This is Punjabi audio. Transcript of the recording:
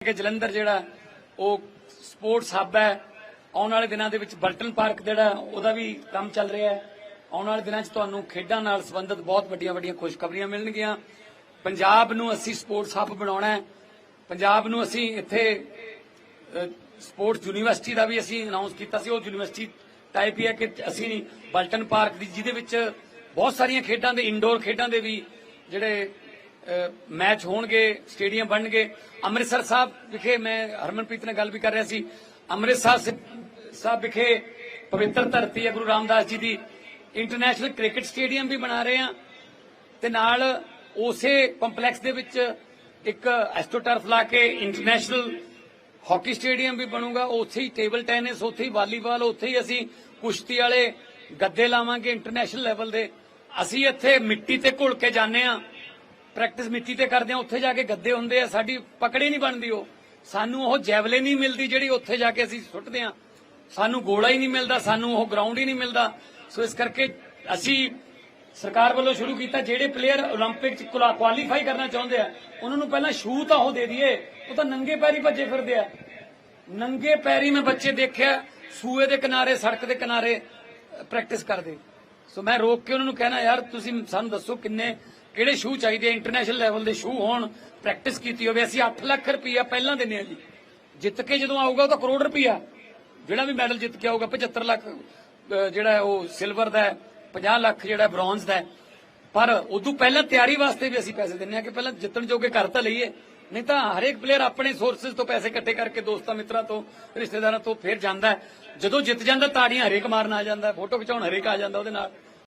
ਕਿ ਜਲੰਧਰ ਜਿਹੜਾ ਉਹ ਸਪੋਰਟਸ ਹੱਬ ਹੈ, ਆਉਣ ਵਾਲੇ ਦਿਨਾਂ ਦੇ ਵਿੱਚ ਬਲਟਨ ਪਾਰਕ ਜਿਹੜਾ ਉਹਦਾ ਵੀ ਕੰਮ ਚੱਲ ਰਿਹਾ ਹੈ। ਆਉਣ ਵਾਲੇ ਦਿਨਾਂ 'ਚ ਤੁਹਾਨੂੰ ਖੇਡਾਂ ਨਾਲ ਸੰਬੰਧਿਤ ਬਹੁਤ ਵੱਡੀਆਂ ਵੱਡੀਆਂ ਖੁਸ਼ਖਬਰੀਆਂ ਮਿਲਣਗੀਆਂ। ਪੰਜਾਬ ਨੂੰ ਅਸੀਂ ਸਪੋਰਟਸ ਹੱਬ ਬਣਾਉਣਾ ਹੈ। ਪੰਜਾਬ ਨੂੰ ਅਸੀਂ ਇੱਥੇ ਸਪੋਰਟਸ ਯੂਨੀਵਰਸਿਟੀ ਦਾ ਵੀ ਅਸੀਂ ਅਨਾਉਂਸ ਕੀਤਾ ਸੀ। ਉਹ ਯੂਨੀਵਰਸਿਟੀ ਟਾਈਪ ਹੀ ਹੈ ਕਿ ਅਸੀਂ ਬਲਟਨ ਪਾਰਕ ਦੀ, ਜਿਹਦੇ ਵਿੱਚ ਬਹੁਤ ਸਾਰੀਆਂ ਖੇਡਾਂ ਦੇ ਇਨਡੋਰ ਖੇਡਾਂ ਦੇ ਵੀ ਜਿਹੜੇ ਮੈਚ ਹੋਣਗੇ ਸਟੇਡੀਅਮ ਬਣਨਗੇ। ਅੰਮ੍ਰਿਤਸਰ ਸਾਹਿਬ ਵਿਖੇ ਮੈਂ ਹਰਮਨਪ੍ਰੀਤ ਨਾਲ ਗੱਲ ਵੀ ਕਰ ਰਿਹਾ ਸੀ। ਅੰਮ੍ਰਿਤਸਰ ਸਾਹਿਬ ਵਿਖੇ ਪਵਿੱਤਰ ਧਰਤੀ ਹੈ, ਗੁਰੂ ਰਾਮਦਾਸ ਜੀ ਦੀ। ਇੰਟਰਨੈਸ਼ਨਲ ਕ੍ਰਿਕਟ ਸਟੇਡੀਅਮ ਵੀ ਬਣਾ ਰਹੇ ਹਾਂ। ਤੇ ਨਾਲ ਉਸੇ ਕੰਪਲੈਕਸ ਦੇ ਵਿੱਚ ਇੱਕ ਐਸਟੋਟਰਫ ਲਾ ਕੇ ਇੰਟਰਨੈਸ਼ਨਲ ਹਾਕੀ ਸਟੇਡੀਅਮ ਵੀ ਬਣੂਗਾ। ਉੱਥੇ ਹੀ ਟੇਬਲ ਟੈਨਿਸ ਉੱਥੇ ਹੀ ਵਾਲੀਬਾਲ ਉੱਥੇ ਹੀ ਅਸੀਂ ਕੁਸ਼ਤੀ ਵਾਲੇ ਗੱਦੇ ਲਾਵਾਂਗੇ ਇੰਟਰਨੈਸ਼ਨਲ ਲੈਵਲ ਦੇ। ਅਸੀਂ ਇੱਥੇ ਮਿੱਟੀ ਤੇ ਘੁਲ ਕੇ ਜਾਂਦੇ ਆ ਪ੍ਰੈਕਟਿਸ ਮਿੱਟੀ ਤੇ ਕਰਦੇ ਆ ਉੱਥੇ ਜਾ ਕੇ ਗੱਦੇ ਹੁੰਦੇ ਆ ਸਾਡੀ ਪਕੜੀ ਨਹੀਂ ਬਣਦੀ ਉਹ ਸਾਨੂੰ ਉਹ ਜੈਵਲੇ ਨਹੀਂ ਮਿਲਦੀ ਜਿਹੜੀ ਉੱਥੇ ਜਾ ਕੇ ਅਸੀਂ ਸੁੱਟਦੇ ਆ ਸਾਨੂੰ ਗੋਲਾ ਹੀ ਨਹੀਂ ਮਿਲਦਾ ਸਾਨੂੰ ਉਹ ਗਰਾਊਂਡ ਹੀ ਨਹੀਂ ਮਿਲਦਾ ਸੋ ਇਸ ਕਰਕੇ ਅਸੀਂ ਸਰਕਾਰ ਵੱਲੋਂ ਸ਼ੁਰੂ ਕੀਤਾ ਜਿਹੜੇ ਪਲੇਅਰ 올림픽 ਚ ਕੁਆਲੀਫਾਈ ਕਰਨਾ ਚਾਹੁੰਦੇ ਆ ਉਹਨਾਂ ਨੂੰ ਪਹਿਲਾਂ ਸ਼ੂ ਤਾਂ ਉਹ ਦੇ ਦਈਏ ਉਹ ਤਾਂ ਨੰਗੇ ਪੈਰੀ ਭੱਜੇ ਫਿਰਦੇ ਆ ਨੰਗੇ ਪੈਰੀ ਮੈਂ ਬੱਚੇ ਦੇਖਿਆ ਸੂਏ ਦੇ ਕਿਨਾਰੇ ਸੜਕ ਦੇ ਕਿਨਾਰੇ ਪ੍ਰੈਕਟਿਸ ਕਰਦੇ ਸੋ ਮੈਂ ਰੋਕ ਕੇ ਉਹਨਾਂ ਨੂੰ ਕਹਿਣਾ, ਯਾਰ ਤੁਸੀਂ ਸਾਨੂੰ ਦੱਸੋ ਕਿੰਨੇ, ਕਿਹੜੇ ਸ਼ੂ ਚਾਹੀਦੇ ਇੰਟਰਨੈਸ਼ਨਲ ਲੈਵਲ ਦੇ ਸ਼ੂ ਹੋਣ ਪ੍ਰੈਕਟਿਸ ਕੀਤੀ ਹੋਵੇ। ਅਸੀਂ 8 ਲੱਖ ਰੁਪਈਆ ਪਹਿਲਾਂ ਦਿੰਨੇ ਆ ਜੀ। ਜਿੱਤ ਕੇ ਜਦੋਂ ਆਊਗਾ ਉਹ ਤਾਂ ਕਰੋੜ ਰੁਪਈਆ। ਜਿਹੜਾ ਵੀ ਮੈਡਲ ਜਿੱਤ ਕੇ ਆਊਗਾ 75 ਲੱਖ ਜਿਹੜਾ ਉਹ ਸਿਲਵਰ ਦਾ ਹੈ 50 ਲੱਖ ਜਿਹੜਾ ਬ੍ਰੌਂਜ਼ ਦਾ ਪਰ ਉਦੋਂ ਪਹਿਲਾਂ ਤਿਆਰੀ ਵਾਸਤੇ ਵੀ ਅਸੀਂ ਪੈਸੇ ਦਿੰਨੇ ਆ ਕਿ ਪਹਿਲਾਂ ਜਿੱਤਣ ਜੋਗੇ ਕਰ ਤਾਂ ਲਈਏ। ਨਹੀਂ ਤਾਂ ਹਰੇਕ ਪਲੇਅਰ ਆਪਣੇ ਸੋਰਸਸ ਤੋਂ ਪੈਸੇ ਇਕੱਠੇ ਕਰਕੇ ਦੋਸਤਾਂ ਮਿੱਤਰਾਂ ਤੋਂ, ਰਿਸ਼ਤੇਦਾਰਾਂ ਤੋਂ ਫਿਰ ਜਾਂਦਾ ਜਦੋਂ ਜਿੱਤ ਜਾਂਦਾ ਤਾੜੀਆਂ ਹਰੇਕ ਮਾਰਨ ਆ ਜਾਂਦਾ ਫੋਟੋ ਖਿਚਾਉਣ ਹਰੇਕ ਆ ਜਾਂਦਾ ਉਹਦੇ ਨਾਲ।